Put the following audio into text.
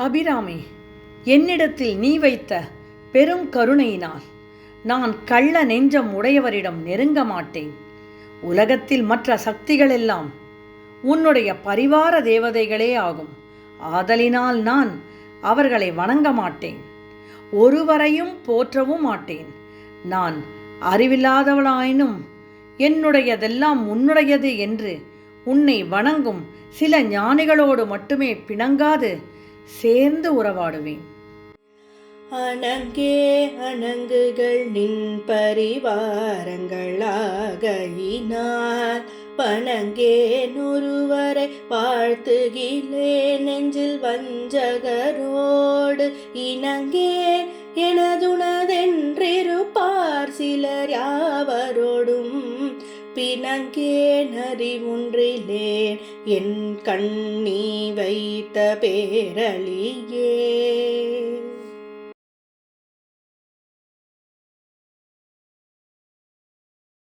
அபிராமி என்னிடத்தில் நீ வைத்த பெரும் கருணையினால் நான் கள்ள நெஞ்சம் உடையவரிடம் நெருங்க மாட்டேன். உலகத்தில் மற்ற சக்திகளெல்லாம் உன்னுடைய பரிவார தேவதைகளே ஆகும். ஆதலினால் நான் அவர்களை வணங்க மாட்டேன். ஒருவரையும் போற்றவும் மாட்டேன். நான் அறிவில்லாதவளாயினும் என்னுடையதெல்லாம் உன்னுடையது என்று உன்னை வணங்கும் சில ஞானிகளோடு மட்டுமே பிணங்காது சேர்ந்து உறவாடுவேன். அணங்கே அணங்குகள் நின் பரிவாரங்களாகினால் வணங்கே நொருவரை வாழ்த்துகிலே நெஞ்சில் வஞ்சகரோடு. இணங்கே எனதுனதென்றிருப்பார் சிலர் பிணங்கே நறிவுன்றிலேன் என் கண்ணி வைத்த பேரழியே.